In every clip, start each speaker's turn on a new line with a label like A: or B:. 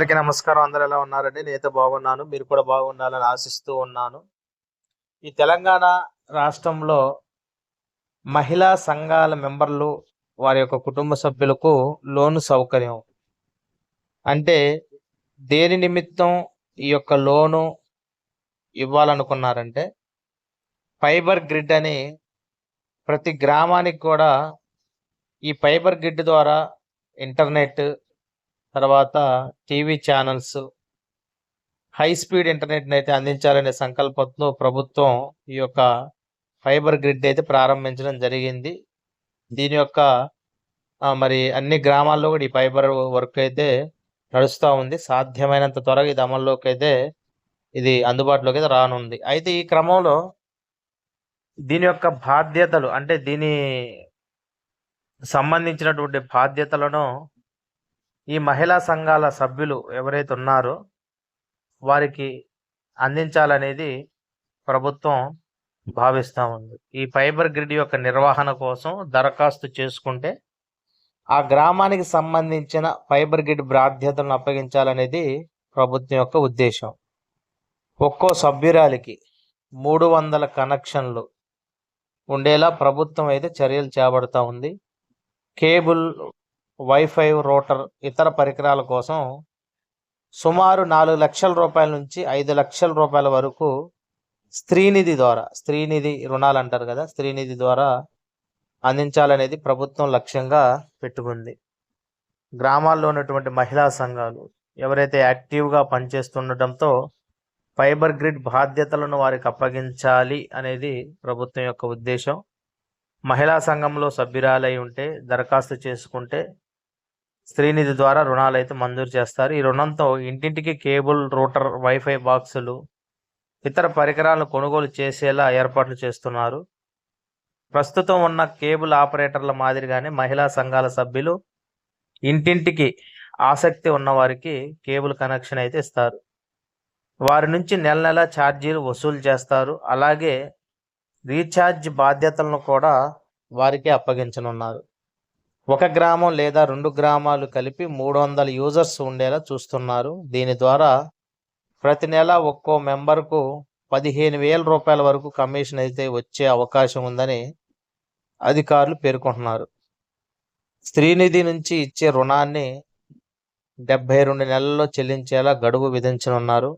A: అందరికీ నమస్కారం. అందరు ఎలా ఉన్నారండి? నేనైతే బాగున్నాను. మీరు కూడా బాగుండాలని ఆశిస్తూ ఉన్నాను. ఈ తెలంగాణ రాష్ట్రంలో మహిళా సంఘాల మెంబర్లు వారి యొక్క కుటుంబ సభ్యులకు లోను సౌకర్యం. అంటే దేని నిమిత్తం ఈ యొక్క లోను ఇవ్వాలనుకున్నారంటే ఫైబర్ గ్రిడ్ అని ప్రతి గ్రామానికి కూడా ఈ ఫైబర్ గ్రిడ్ ద్వారా ఇంటర్నెట్ తర్వాత టీవీ ఛానల్స్ హై స్పీడ్ ఇంటర్నెట్ని అయితే అందించాలనే సంకల్పంతో ప్రభుత్వం ఈ యొక్క ఫైబర్ గ్రిడ్ అయితే ప్రారంభించడం జరిగింది. దీని యొక్క మరి అన్ని గ్రామాల్లో కూడా ఈ ఫైబర్ వర్క్ అయితే నడుస్తూ ఉంది. సాధ్యమైనంత త్వరగా ఇది అమల్లోకి అయితే ఇది అందుబాటులోకి అయితే రానుంది. అయితే ఈ క్రమంలో దీని యొక్క బాధ్యతలు అంటే దీని సంబంధించినటువంటి బాధ్యతలను ఈ మహిళా సంఘాల సభ్యులు ఎవరైతే ఉన్నారో వారికి అందించాలనేది ప్రభుత్వం భావిస్తూ ఉంది. ఈ ఫైబర్ గ్రిడ్ యొక్క నిర్వహణ కోసం దరఖాస్తు చేసుకుంటే ఆ గ్రామానికి సంబంధించిన ఫైబర్ గ్రిడ్ బాధ్యతలను అప్పగించాలనేది ప్రభుత్వం యొక్క ఉద్దేశం. ఒక్కో సభ్యురాలికి మూడు వందల కనెక్షన్లు ఉండేలా ప్రభుత్వం అయితే చర్యలు చేపడుతూ ఉంది. కేబుల్ వైఫై రోటర్ ఇతర పరికరాల కోసం సుమారు నాలుగు లక్షల రూపాయల నుంచి ఐదు లక్షల రూపాయల వరకు స్త్రీనిధి ద్వారా స్త్రీనిధి రుణాలు అంటారు కదా స్త్రీనిధి ద్వారా అందించాలనేది ప్రభుత్వం లక్ష్యంగా పెట్టుకుంది. గ్రామాల్లో ఉన్నటువంటి మహిళా సంఘాలు ఎవరైతే యాక్టివ్గా పనిచేస్తుండటంతో ఫైబర్ గ్రిడ్ బాధ్యతలను వారికి అప్పగించాలి అనేది ప్రభుత్వం యొక్క ఉద్దేశం. మహిళా సంఘంలో సభ్యురాలై ఉంటే దరఖాస్తు చేసుకుంటే స్త్రీనిధి ద్వారా రుణాలు అయితే మంజూరు చేస్తారు. ఈ రుణంతో ఇంటింటికి కేబుల్ రూటర్ వైఫై బాక్సులు ఇతర పరికరాలను కొనుగోలు చేసేలా ఏర్పాట్లు చేస్తున్నారు. ప్రస్తుతం ఉన్న కేబుల్ ఆపరేటర్ల మాదిరిగానే మహిళా సంఘాల సభ్యులు ఇంటింటికి ఆసక్తి ఉన్నవారికి కేబుల్ కనెక్షన్ అయితే ఇస్తారు. వారి నుంచి నెల నెల ఛార్జీలు వసూలు చేస్తారు. అలాగే రీఛార్జ్ బాధ్యతలను కూడా వారికి అప్పగించనున్నారు. ఒక గ్రామం లేదా రెండు గ్రామాలు కలిపి మూడు వందల యూజర్స్ ఉండేలా చూస్తున్నారు. దీని ద్వారా ప్రతి నెల ఒక్కో మెంబర్కు పదిహేను వేల రూపాయల వరకు కమిషన్ అయితే వచ్చే అవకాశం ఉందని అధికారులు పేర్కొంటున్నారు. స్త్రీనిధి నుంచి ఇచ్చే రుణాన్ని డెబ్బై రెండు నెలల్లో చెల్లించేలా గడువు విధించనున్నారు.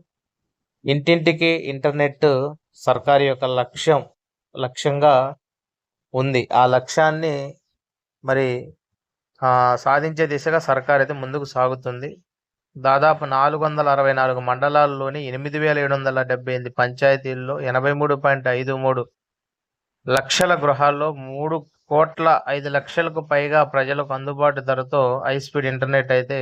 A: ఇంటింటికి ఇంటర్నెట్ సర్కారు యొక్క లక్ష్యం లక్ష్యంగా ఉంది. ఆ లక్ష్యాన్ని మరి సాధించే దిశగా సర్కార్ అయితే ముందుకు సాగుతుంది. దాదాపు నాలుగు వందల అరవై నాలుగు మండలాల్లోని ఎనిమిది వేల ఏడు వందల డెబ్బై ఎనిమిది పంచాయతీల్లో ఎనభై మూడు పాయింట్ ఐదు మూడు లక్షల గృహాల్లో మూడు కోట్ల ఐదు లక్షలకు పైగా ప్రజలకు అందుబాటు ధరతో హై స్పీడ్ ఇంటర్నెట్ అయితే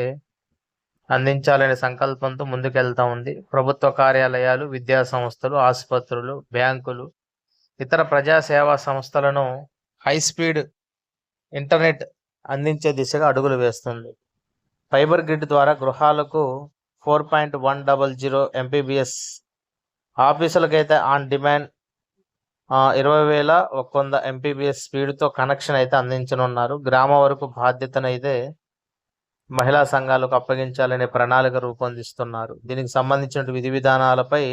A: అందించాలనే సంకల్పంతో ముందుకెళ్తా ఉంది. ప్రభుత్వ కార్యాలయాలు విద్యా సంస్థలు ఆసుపత్రులు బ్యాంకులు ఇతర ప్రజా సేవా సంస్థలను హై స్పీడ్ ఇంటర్నెట్ అందించే దిశగా అడుగులు వేస్తుంది. ఫైబర్ గ్రిడ్ ద్వారా గృహాలకు four point one double zero MBPS ఆఫీసులకైతే on demand ఇరవై వేల ఒక వంద ఎంపీబీఎస్ స్పీడ్తో కనెక్షన్ అయితే అందించనున్నారు. గ్రామ వరకు బాధ్యతను అయితే మహిళా సంఘాలకు అప్పగించాలనే ప్రణాళిక రూపొందిస్తున్నారు. దీనికి సంబంధించిన విధి విధానాలపై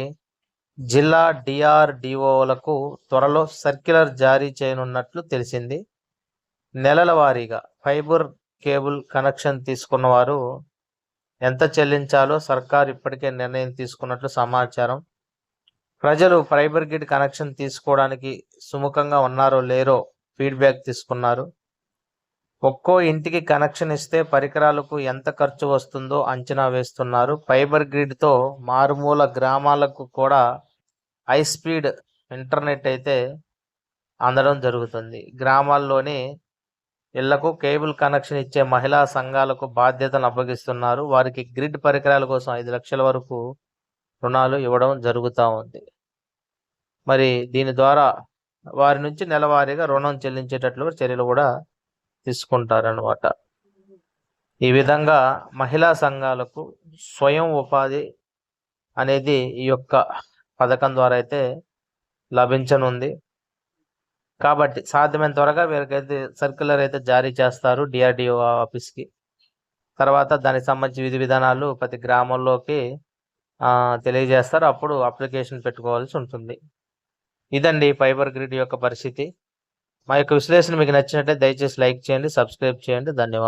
A: జిల్లా డిఆర్డిఓలకు త్వరలో సర్క్యులర్ జారీ చేయనున్నట్లు తెలిసింది. నెలల వారీగా ఫైబర్ కేబుల్ కనెక్షన్ తీసుకున్న వారు ఎంత చెల్లించాలో సర్కార్ ఇప్పటికే నిర్ణయం తీసుకున్నట్లు సమాచారం. ప్రజలు ఫైబర్ గ్రిడ్ కనెక్షన్ తీసుకోవడానికి సుముఖంగా ఉన్నారో లేరో ఫీడ్బ్యాక్ తీసుకున్నారు. ఒక్కో ఇంటికి కనెక్షన్ ఇస్తే పరికరాలకు ఎంత ఖర్చు వస్తుందో అంచనా వేస్తున్నారు. ఫైబర్ గ్రిడ్తో మారుమూల గ్రామాలకు కూడా హై స్పీడ్ ఇంటర్నెట్ అయితే అందడం జరుగుతుంది. గ్రామాల్లోని ఇళ్ళకు కేబుల్ కనెక్షన్ ఇచ్చే మహిళా సంఘాలకు బాధ్యతను అప్పగిస్తున్నారు. వారికి గ్రిడ్ పరికరాల కోసం ఐదు లక్షల వరకు రుణాలు ఇవ్వడం జరుగుతూ ఉంది. మరి దీని ద్వారా వారి నుంచి నెలవారీగా రుణం చెల్లించేటట్లు చర్యలు కూడా తీసుకుంటారనమాట ఈ విధంగా మహిళా సంఘాలకు స్వయం ఉపాధి అనేది ఈ యొక్క పథకం ద్వారా అయితే లభించనుంది. కాబట్టి సాధ్యమైన త్వరగా వీరికైతే సర్క్యులర్ అయితే జారీ చేస్తారు డిఆర్డిఓ ఆఫీస్కి తర్వాత దానికి సంబంధించి విధి విధానాలు ప్రతి గ్రామంలోకి తెలియజేస్తారు. అప్పుడు అప్లికేషన్ పెట్టుకోవాల్సి ఉంటుంది. ఇదండి ఫైబర్ గ్రిడ్ యొక్క పరిస్థితి. మా యొక్క విశ్లేషణ మీకు నచ్చినట్లయితే దయచేసి లైక్ చేయండి సబ్స్క్రైబ్ చేయండి. ధన్యవాదాలు.